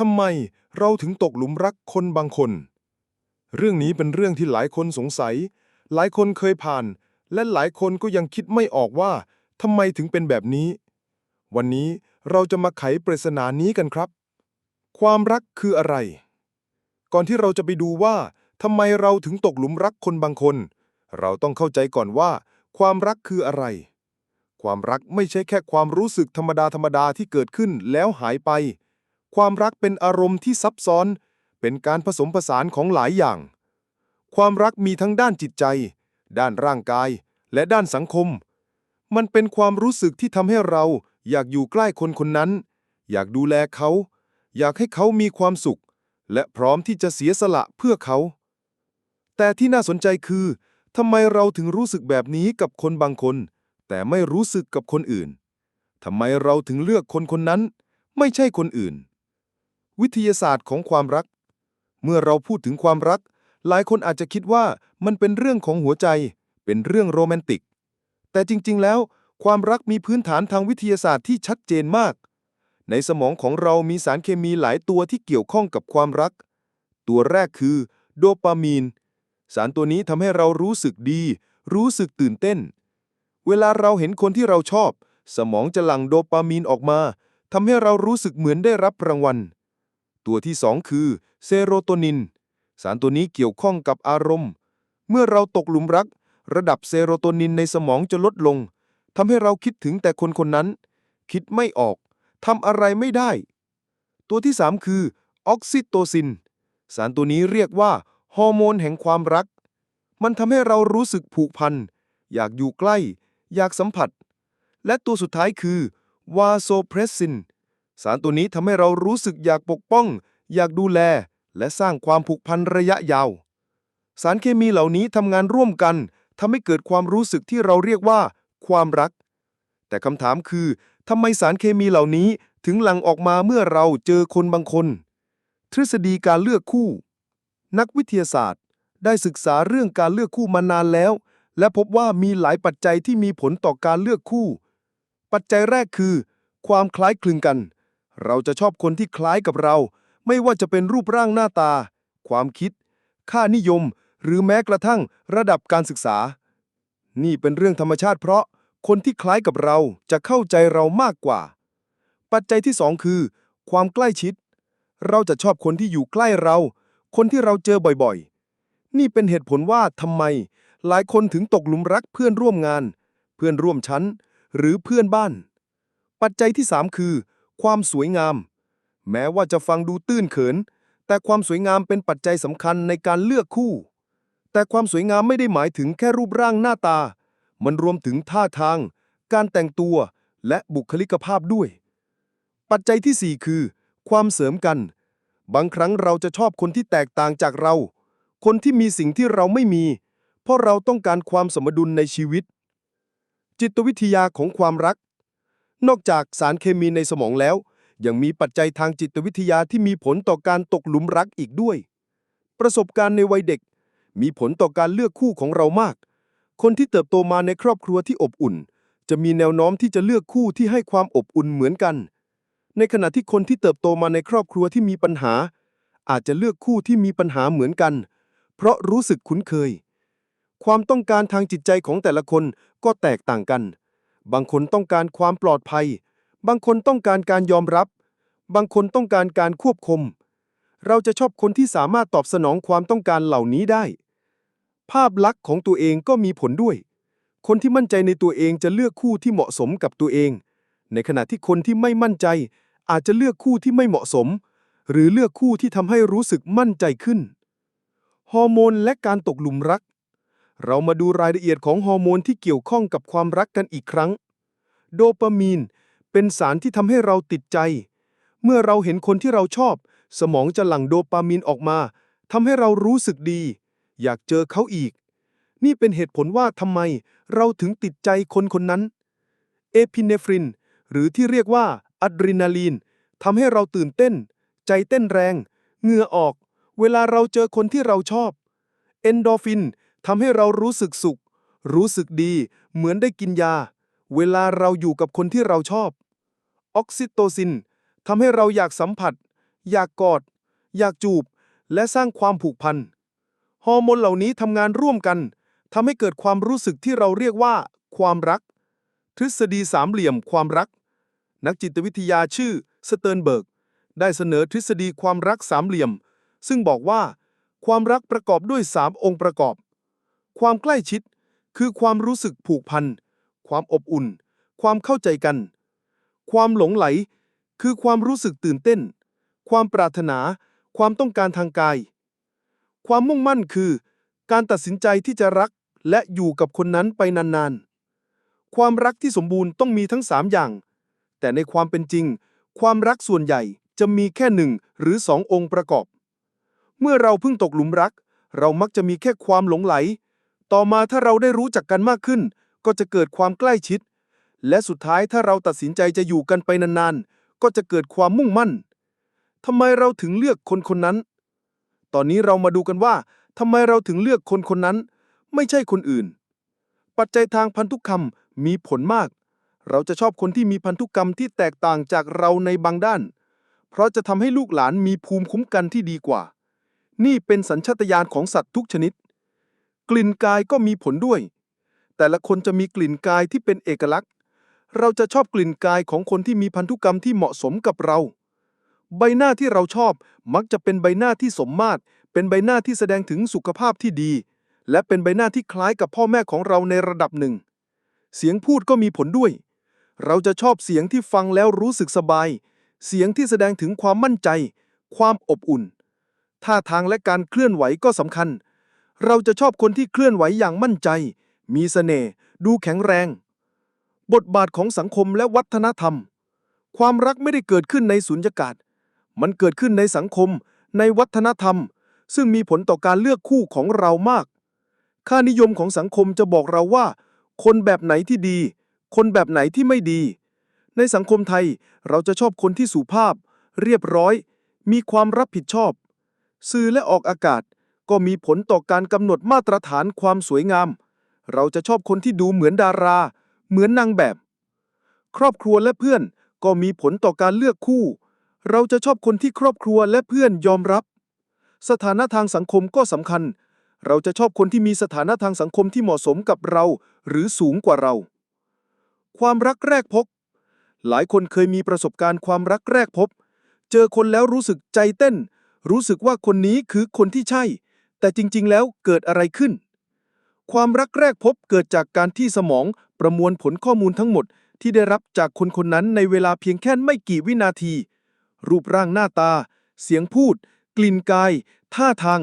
ทำไมเราถึงตกหลุมรักคนบางคน เรื่องนี้เป็นเรื่องที่หลายคนสงสัย หลายคนเคยผ่าน และหลายคนก็ยังคิดไม่ออกว่าทำไมถึงเป็นแบบนี้ วันนี้เราจะมาไขปริศนานี้กันครับ ความรักคืออะไร ก่อนที่เราจะไปดูว่าทำไมเราถึงตกหลุมรักคนบางคน เราต้องเข้าใจก่อนว่า ความรักคืออะไร ความรักไม่ใช่แค่ความรู้สึกธรรมดาธรรมดาที่เกิดขึ้นแล้วหายไป ความรักเป็นอารมณ์ที่ซับซ้อน เป็นการผสมผสานของหลายอย่าง ความรักมีทั้งด้านจิตใจ ด้านร่างกาย และด้านสังคม มันเป็นความรู้สึกที่ทำให้เราอยากอยู่ใกล้คนคนนั้น อยากดูแลเขา อยากให้เขามีความสุข และพร้อมที่จะเสียสละเพื่อเขา แต่ที่น่าสนใจคือทำไมเราถึงรู้สึกแบบนี้กับคนบางคน แต่ไม่รู้สึกกับคนอื่นทำไมเราถึงเลือกคนคนนั้น ไม่ใช่คนอื่น วิทยาศาสตร์ของความรัก เมื่อเราพูดถึงความรัก หลายคนอาจจะคิดว่ามันเป็นเรื่องของหัวใจ เป็นเรื่องโรแมนติก แต่จริง ๆ แล้ว ความรักมีพื้นฐานทางวิทยาศาสตร์ที่ชัดเจนมาก ในสมองของเรามีสารเคมีหลายตัวที่เกี่ยวข้องกับความรัก ตัวแรกคือ โดปามีน สารตัวนี้ทำให้เรารู้สึกดี รู้สึกตื่นเต้น เวลาเราเห็นคนที่เราชอบ สมองจะหลั่งโดปามีนออกมาทำให้เรารู้สึกเหมือนได้รับรางวัล ตัวที่สองคือเซโรโทนิน สารตัวนี้เกี่ยวข้องกับอารมณ์ เมื่อเราตกหลุมรัก ระดับเซโรโทนินในสมองจะลดลงทำให้เราคิดถึงแต่คนคนนั้น คิดไม่ออกทำอะไรไม่ได้ ตัวที่สามคือออกซิโตซิน สารตัวนี้เรียกว่าฮอร์โมนแห่งความรัก มันทำให้เรารู้สึกผูกพัน อยากอยู่ใกล้ อยากสัมผัส และตัวสุดท้ายคือวาโซเพรสซิน สารตัวนี้ทำให้เรารู้สึกอยากปกป้อง อยากดูแล และสร้างความผูกพันระยะยาว สารเคมีเหล่านี้ทำงานร่วมกันทำให้เกิดความรู้สึกที่เราเรียกว่า ความรัก แต่คำถามคือทำไมสารเคมีเหล่านี้ถึงหลั่งออกมาเมื่อเราเจอคนบางคน ทฤษฎีการเลือกคู่ นักวิทยาศาสตร์ ได้ศึกษาเรื่องการเลือกคู่มานานแล้ว และพบว่ามีหลายปัจจัยที่มีผลต่อการเลือกคู่ ปัจจัยแรกคือ ความคล้ายคลึงกัน เราจะชอบคนที่คล้ายกับเรา ไม่ว่าจะเป็นรูปร่างหน้าตา ความคิด ค่านิยม หรือแม้กระทั่งระดับการศึกษา นี่เป็นเรื่องธรรมชาติเพราะคนที่คล้ายกับเราจะเข้าใจเรามากกว่า ปัจจัยที่สองคือ ความใกล้ชิด เราจะชอบคนที่อยู่ใกล้เรา คนที่เราเจอบ่อยๆ นี่เป็นเหตุผลว่าทำไม หลายคนถึงตกหลุมรักเพื่อนร่วมงาน เพื่อนร่วมชั้น หรือเพื่อนบ้าน ปัจจัยที่สามคือ ความสวยงาม แม้ว่าจะฟังดูตื้นเขิน แต่ความสวยงามเป็นปัจจัยสำคัญในการเลือกคู่ แต่ความสวยงามไม่ได้หมายถึงแค่รูปร่างหน้าตา มันรวมถึงท่าทาง การแต่งตัว และบุคลิกภาพด้วย ปัจจัยที่ 4 คือ ความเสริมกัน บางครั้งเราจะชอบคนที่แตกต่างจากเรา คนที่มีสิ่งที่เราไม่มี เพราะเราต้องการความสมดุลในชีวิต จิตวิทยาของความรัก นอกจากสารเคมีในสมองแล้ว ยังมีปัจจัยทางจิตวิทยาที่มีผลต่อการตกหลุมรักอีกด้วย ประสบการณ์ในวัยเด็ก มีผลต่อการเลือกคู่ของเรามาก คนที่เติบโตมาในครอบครัวที่อบอุ่น จะมีแนวโน้มที่จะเลือกคู่ที่ให้ความอบอุ่นเหมือนกัน ในขณะที่คนที่เติบโตมาในครอบครัวที่มีปัญหา อาจจะเลือกคู่ที่มีปัญหาเหมือนกัน เพราะรู้สึกคุ้นเคย ความต้องการทางจิตใจของแต่ละคนก็แตกต่างกัน บางคนต้องการความปลอดภัย บางคนต้องการการยอมรับ บางคนต้องการการควบคุม เราจะชอบคนที่สามารถตอบสนองความต้องการเหล่านี้ได้ ภาพลักษณ์ของตัวเองก็มีผลด้วย คนที่มั่นใจในตัวเองจะเลือกคู่ที่เหมาะสมกับตัวเอง ในขณะที่คนที่ไม่มั่นใจ อาจจะเลือกคู่ที่ไม่เหมาะสม หรือเลือกคู่ที่ทำให้รู้สึกมั่นใจขึ้น ฮอร์โมนและการตกหลุมรัก เรามาดูรายละเอียดของฮอร์โมนที่เกี่ยวข้องกับความรักกันอีกครั้ง โดปามีน เป็นสารที่ทำให้เราติดใจ เมื่อเราเห็นคนที่เราชอบ สมองจะหลั่งโดปามีนออกมาทำให้เรารู้สึกดี อยากเจอเขาอีก นี่เป็นเหตุผลว่าทำไมเราถึงติดใจคนคนนั้น เอพิเนฟริน หรือที่เรียกว่าอะดรีนาลีนทำให้เราตื่นเต้น ใจเต้นแรง เหงื่อออก เวลาเราเจอคนที่เราชอบ เอนโดฟิน ทำให้เรารู้สึกสุข รู้สึกดี เหมือนได้กินยา เวลาเราอยู่กับคนที่เราชอบ ออกซิโตซินทำให้เราอยากสัมผัส อยากกอด อยากจูบ และสร้างความผูกพัน ฮอร์โมนเหล่านี้ทำงานร่วมกันทำให้เกิดความรู้สึกที่เราเรียกว่า ความรัก ทฤษฎีสามเหลี่ยมความรัก นักจิตวิทยาชื่อสเติร์นเบิร์ก ได้เสนอทฤษฎีความรักสามเหลี่ยม ซึ่งบอกว่า ความรักประกอบด้วยสามองค์ประกอบ ความใกล้ชิด คือความรู้สึกผูกพัน ความอบอุ่น ความเข้าใจกัน ความหลงไหล คือความรู้สึกตื่นเต้น ความปรารถนา ความต้องการทางกาย ความมุ่งมั่นคือ การตัดสินใจที่จะรักและอยู่กับคนนั้นไปนานๆ ความรักที่สมบูรณ์ต้องมีทั้งสามอย่าง แต่ในความเป็นจริง ความรักส่วนใหญ่จะมีแค่หนึ่งหรือสององค์ประกอบ เมื่อเราเพิ่งตกหลุมรัก เรามักจะมีแค่ความหลงไหล ต่อมาถ้าเราได้รู้จักกันมากขึ้น ก็จะเกิดความใกล้ชิด และสุดท้ายถ้าเราตัดสินใจจะอยู่กันไปนานๆ ก็จะเกิดความมุ่งมั่นทำไมเราถึงเลือกคนคนนั้น ตอนนี้เรามาดูกันว่าทำไมเราถึงเลือกคนคนนั้น ไม่ใช่คนอื่น ปัจจัยทางพันธุกรรมมีผลมาก เราจะชอบคนที่มีพันธุกรรมที่แตกต่างจากเราในบางด้าน เพราะจะทำให้ลูกหลานมีภูมิคุ้มกันที่ดีกว่า นี่เป็นสัญชาตญาณของสัตว์ทุกชนิด กลิ่นกายก็มีผลด้วย แต่ละคนจะมีกลิ่นกายที่เป็นเอกลักษณ์ เราจะชอบกลิ่นกายของคนที่มีพันธุกรรมที่เหมาะสมกับเรา ใบหน้าที่เราชอบมักจะเป็นใบหน้าที่สมมาตร เป็นใบหน้าที่แสดงถึงสุขภาพที่ดี และเป็นใบหน้าที่คล้ายกับพ่อแม่ของเราในระดับหนึ่ง เสียงพูดก็มีผลด้วย เราจะชอบเสียงที่ฟังแล้วรู้สึกสบาย เสียงที่แสดงถึงความมั่นใจ ความอบอุ่น ท่าทางและการเคลื่อนไหวก็สำคัญ เราจะชอบคนที่เคลื่อนไหวอย่างมั่นใจ มีเสน่ห์ ดูแข็งแรง บทบาทของสังคมและวัฒนธรรม ความรักไม่ได้เกิดขึ้นในสุญญากาศ มันเกิดขึ้นในสังคม ในวัฒนธรรม ซึ่งมีผลต่อการเลือกคู่ของเรามาก ค่านิยมของสังคมจะบอกเราว่า คนแบบไหนที่ดี คนแบบไหนที่ไม่ดี ในสังคมไทยเราจะชอบคนที่สุภาพ เรียบร้อย มีความรับผิดชอบ สื่อและออกอากาศ ก็มีผลต่อการกำหนดมาตรฐานความสวยงาม เราจะชอบคนที่ดูเหมือนดารา เหมือนนางแบบ ครอบครัวและเพื่อนก็มีผลต่อการเลือกคู่ เราจะชอบคนที่ครอบครัวและเพื่อนยอมรับ สถานะทางสังคมก็สำคัญ เราจะชอบคนที่มีสถานะทางสังคมที่เหมาะสมกับเรา หรือสูงกว่าเรา ความรักแรกพบ หลายคนเคยมีประสบการณ์ความรักแรกพบ เจอคนแล้วรู้สึกใจเต้น รู้สึกว่าคนนี้คือคนที่ใช่ แต่จริงๆ แล้วเกิดอะไรขึ้น ความรักแรกพบเกิดจากการที่สมองประมวลผลข้อมูลทั้งหมดที่ได้รับจากคนคนนั้นในเวลาเพียงแค่ไม่กี่วินาที รูปร่างหน้าตา เสียงพูด กลิ่นกาย ท่าทาง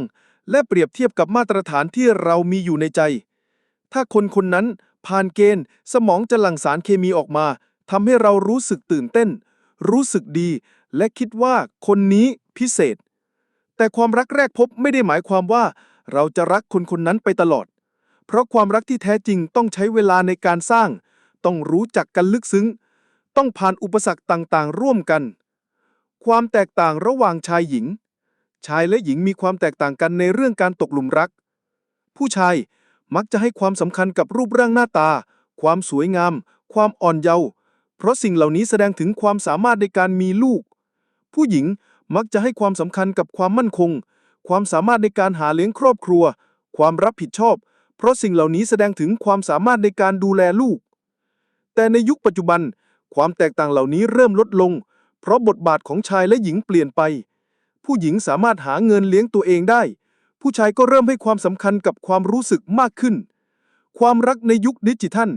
และเปรียบเทียบกับมาตรฐานที่เรามีอยู่ในใจ ถ้าคนคนนั้นผ่านเกณฑ์ สมองจะหลั่งสารเคมีออกมาทำให้เรารู้สึกตื่นเต้น รู้สึกดี และคิดว่าคนนี้พิเศษ แต่ความรักแรกพบไม่ได้หมายความว่า เราจะรักคนคนนั้นไปตลอด เพราะความรักที่แท้จริงต้องใช้เวลาในการสร้าง ต้องรู้จักกันลึกซึ้ง ต้องผ่านอุปสรรคต่างๆ ร่วมกัน ความแตกต่างระหว่างชายหญิง ชายและหญิงมีความแตกต่างกันในเรื่องการตกหลุมรัก ผู้ชายมักจะให้ความสำคัญกับรูปร่างหน้าตา ความสวยงาม ความอ่อนเยาว์เพราะสิ่งเหล่านี้แสดงถึงความสามารถในการมีลูก ผู้หญิงมักจะให้ความสำคัญกับความมั่นคง ความสามารถในการหาเลี้ยงครอบครัว ความรับผิดชอบ เพราะสิ่งเหล่านี้แสดงถึงความสามารถในการดูแลลูก แต่ในยุคปัจจุบัน ความแตกต่างเหล่านี้เริ่มลดลง เพราะบทบาทของชายและหญิงเปลี่ยนไป ผู้หญิงสามารถหาเงินเลี้ยงตัวเองได้ ผู้ชายก็เริ่มให้ความสำคัญกับความรู้สึกมากขึ้น ความรักในยุคดิจิทัล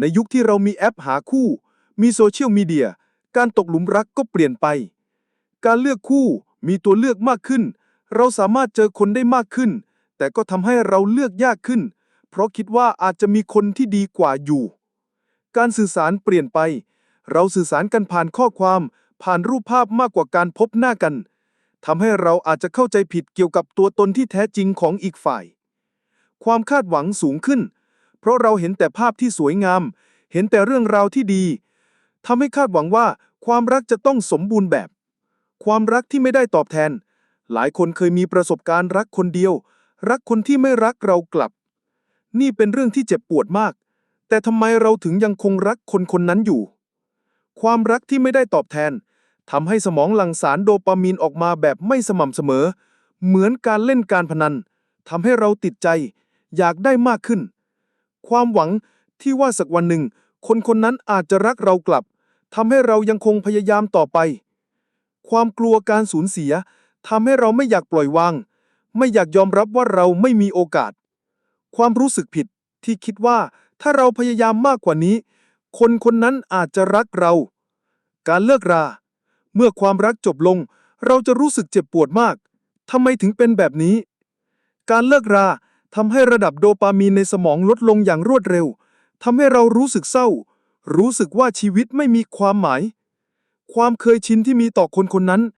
ในยุคที่เรามีแอปหาคู่ มีโซเชียลมีเดีย การตกหลุมรักก็เปลี่ยนไป การเลือกคู่มีตัวเลือกมากขึ้น เราสามารถเจอคนได้มากขึ้น แต่ก็ทำให้เราเลือกยากขึ้น เพราะคิดว่าอาจจะมีคนที่ดีกว่าอยู่ การสื่อสารเปลี่ยนไป เราสื่อสารกันผ่านข้อความ ผ่านรูปภาพมากกว่าการพบหน้ากันทำให้เราอาจจะเข้าใจผิดเกี่ยวกับตัวตนที่แท้จริงของอีกฝ่าย ความคาดหวังสูงขึ้น เพราะเราเห็นแต่ภาพที่สวยงาม เห็นแต่เรื่องราวที่ดี ทำให้คาดหวังว่าความรักจะต้องสมบูรณ์แบบ ความรักที่ไม่ได้ตอบแทน หลายคนเคยมีประสบการณ์รักคนเดียว รักคนที่ไม่รักเรากลับ นี่เป็นเรื่องที่เจ็บปวดมาก แต่ทำไมเราถึงยังคงรักคนคนนั้นอยู่ ความรักที่ไม่ได้ตอบแทนทำให้สมองหลั่งสารโดปามีนออกมาแบบไม่สม่ำเสมอ เหมือนการเล่นการพนันทำให้เราติดใจ อยากได้มากขึ้น ความหวังที่ว่าสักวันหนึ่ง คนคนนั้นอาจจะรักเรากลับ ทำให้เรายังคงพยายามต่อไป ความกลัวการสูญเสียทำให้เราไม่อยากปล่อยวาง ไม่อยากยอมรับว่าเราไม่มีโอกาส ความรู้สึกผิดที่คิดว่าถ้าเราพยายามมากกว่านี้ คนคนนั้นอาจจะรักเรา การเลิกรา เมื่อความรักจบลง เราจะรู้สึกเจ็บปวดมากทำไมถึงเป็นแบบนี้ การเลิกราทำให้ระดับโดปามีนในสมองลดลงอย่างรวดเร็วทำให้เรารู้สึกเศร้า รู้สึกว่าชีวิตไม่มีความหมาย ความเคยชินที่มีต่อคนคนนั้น